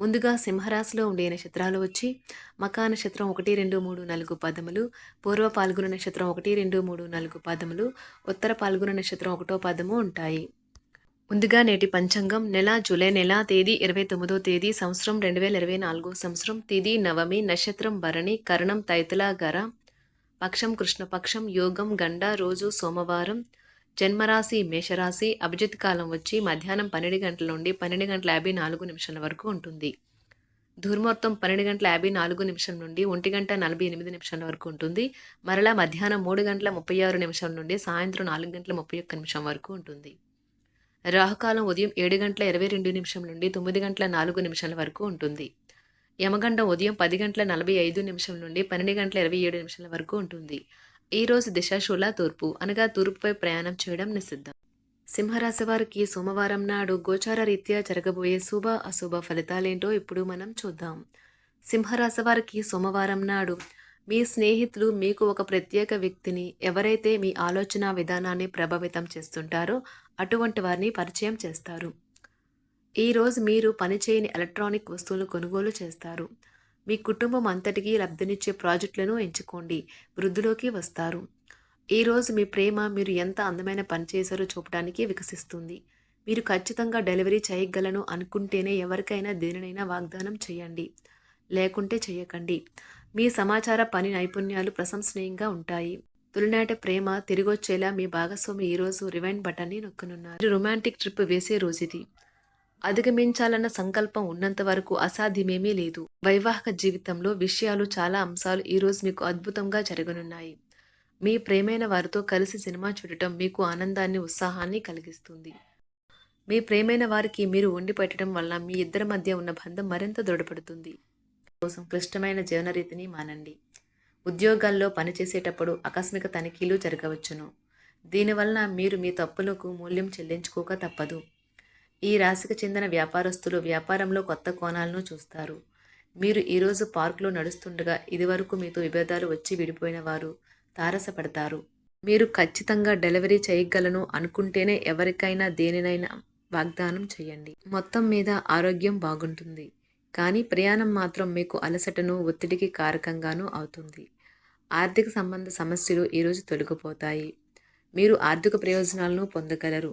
ముందుగా సింహరాశిలో ఉండే నక్షత్రాలు వచ్చి మకా నక్షత్రం ఒకటి రెండు మూడు నాలుగు పదములు పూర్వ పాల్గొన నక్షత్రం ఒకటి రెండు మూడు నాలుగు పదములు ఉత్తర పాల్గొన నక్షత్రం ఒకటో పదము ఉంటాయి. ముందుగా నేటి పంచాంగం నెల జూలై నెల తేదీ ఇరవై తొమ్మిదో తేదీ సంవత్సరం రెండు వేల ఇరవై నాలుగో సంవత్సరం తేదీ నవమి నక్షత్రం భరణి కరణం తైతుల గర పక్షం కృష్ణపక్షం యోగం గండ రోజు సోమవారం జన్మరాశి మేషరాశి అభిజిత్ కాలం వచ్చి మధ్యాహ్నం పన్నెండు గంటల నుండి పన్నెండు గంటల యాభై నాలుగు నిమిషాల వరకు ఉంటుంది. దుర్ముహూర్తం పన్నెండు గంటల యాభై నాలుగు నిమిషం నుండి ఒంటి గంట నలభై ఎనిమిది నిమిషాల వరకు ఉంటుంది. మరలా మధ్యాహ్నం మూడు గంటల ముప్పై ఆరు నిమిషం నుండి సాయంత్రం నాలుగు గంటల ముప్పై ఒక్క నిమిషం వరకు ఉంటుంది. రాహుకాలం ఉదయం ఏడు గంటల ఇరవై రెండు నిమిషం నుండి తొమ్మిది గంటల నాలుగు నిమిషాల వరకు ఉంటుంది. యమగండం ఉదయం పది గంటల నలభై ఐదు నిమిషం నుండి పన్నెండు గంటల ఇరవై ఏడు నిమిషాల వరకు ఉంటుంది. ఈరోజు దిశాశూల తూర్పు అనగా తూర్పుపై ప్రయాణం చేయడం నిషిద్ధం. సింహరాశి వారికి సోమవారం నాడు గోచార రీత్యా జరగబోయే శుభ అశుభ ఫలితాలేంటో ఇప్పుడు మనం చూద్దాం. సింహరాశి వారికి సోమవారం నాడు మీ స్నేహితులు మీకు ఒక ప్రత్యేక వ్యక్తిని ఎవరైతే మీ ఆలోచన విధానాన్ని ప్రభావితం చేస్తుంటారో అటువంటి వారిని పరిచయం చేస్తారు. ఈరోజు మీరు పనిచేయని ఎలక్ట్రానిక్ వస్తువులు కొనుగోలు చేస్తారు. మీ కుటుంబం అంతటికీ లబ్ధినిచ్చే ప్రాజెక్టులను ఎంచుకోండి. వృద్ధిలోకి వస్తారు. ఈరోజు మీ ప్రేమ మీరు ఎంత అందమైన పని చేశారో చూపడానికి వికసిస్తుంది. మీరు ఖచ్చితంగా డెలివరీ చేయగలను అనుకుంటేనే ఎవరికైనా దేనినైనా వాగ్దానం చేయండి. లేకుంటే చేయకండి. మీ సమాచార పని నైపుణ్యాలు ప్రశంసనీయంగా ఉంటాయి. తొలినాట ప్రేమ తిరిగొచ్చేలా మీ భాగస్వామి ఈరోజు రివైండ్ బటన్ని నొక్కనున్నారు. రొమాంటిక్ ట్రిప్ వేసే రోజు ఇది అధిగమించాలన్న సంకల్పం ఉన్నంత వరకు అసాధ్యమేమీ లేదు. వైవాహిక జీవితంలో విషయాలు చాలా అంశాలు ఈరోజు మీకు అద్భుతంగా జరగనున్నాయి. మీ ప్రేమైన వారితో కలిసి సినిమా చూడటం మీకు ఆనందాన్ని ఉత్సాహాన్ని కలిగిస్తుంది. మీ ప్రేమైన వారికి మీరు వండి పెట్టడం వల్ల మీ ఇద్దరి మధ్య ఉన్న బంధం మరింత దృఢపడుతుంది. కోసం క్లిష్టమైన జీవనరీతిని మానండి. ఉద్యోగాల్లో పనిచేసేటప్పుడు ఆకస్మిక తనిఖీలు జరగవచ్చును. దీనివలన మీరు మీ తప్పులకు మూల్యం చెల్లించుకోక తప్పదు. ఈ రాశికి చెందిన వ్యాపారస్తులు వ్యాపారంలో కొత్త కోణాలను చూస్తారు. మీరు ఈరోజు పార్కులో నడుస్తుండగా ఇదివరకు మీతో విభేదాలు వచ్చి విడిపోయిన వారు తారసపడతారు. మీరు ఖచ్చితంగా డెలివరీ చేయగలను అనుకుంటేనే ఎవరికైనా దేనినైనా వాగ్దానం చేయండి. మొత్తం మీద ఆరోగ్యం బాగుంటుంది. కానీ ప్రయాణం మాత్రం మీకు అలసటను ఒత్తిడికి కారకంగానూ అవుతుంది. ఆర్థిక సంబంధ సమస్యలు ఈరోజు తొలగిపోతాయి. మీరు ఆర్థిక ప్రయోజనాలను పొందగలరు.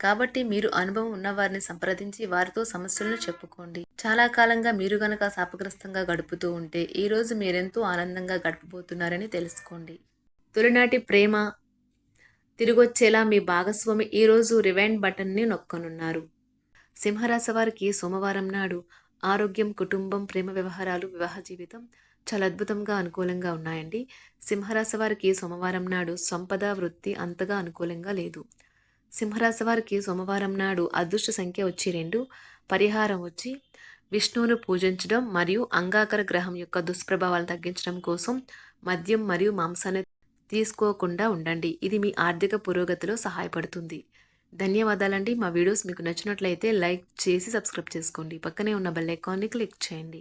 కాబట్టి మీరు అనుభవం ఉన్నవారిని సంప్రదించి వారితో సమస్యలను చెప్పుకోండి. చాలా కాలంగా మీరు గనక శాపగ్రస్తంగా గడుపుతూ ఉంటే ఈరోజు మీరెంతో ఆనందంగా గడపబోతున్నారని తెలుసుకోండి. తొలినాటి ప్రేమ తిరిగొచ్చేలా మీ భాగస్వామి ఈరోజు రివైండ్ బటన్ని నొక్కనున్నారు. సింహరాశి వారికి సోమవారం నాడు ఆరోగ్యం కుటుంబం ప్రేమ వ్యవహారాలు వివాహ జీవితం చాలా అద్భుతంగా అనుకూలంగా ఉన్నాయండి. సింహరాశి వారికి సోమవారం నాడు సంపద వృత్తి అంతగా అనుకూలంగా లేదు. సింహరాశి వారికి సోమవారం నాడు అదృష్ట సంఖ్య వచ్చి రెండు పరిహారం వచ్చి విష్ణువును పూజించడం మరియు అంగాకర గ్రహం యొక్క దుష్ప్రభావాలను తగ్గించడం కోసం మద్యం మరియు మాంసాన్ని తీసుకోకుండా ఉండండి. ఇది మీ ఆర్థిక పురోగతిలో సహాయపడుతుంది. ధన్యవాదాలండి. మా వీడియోస్ మీకు నచ్చినట్లయితే లైక్ చేసి సబ్స్క్రైబ్ చేసుకోండి. పక్కనే ఉన్న బెల్ ఐకాన్ని క్లిక్ చేయండి.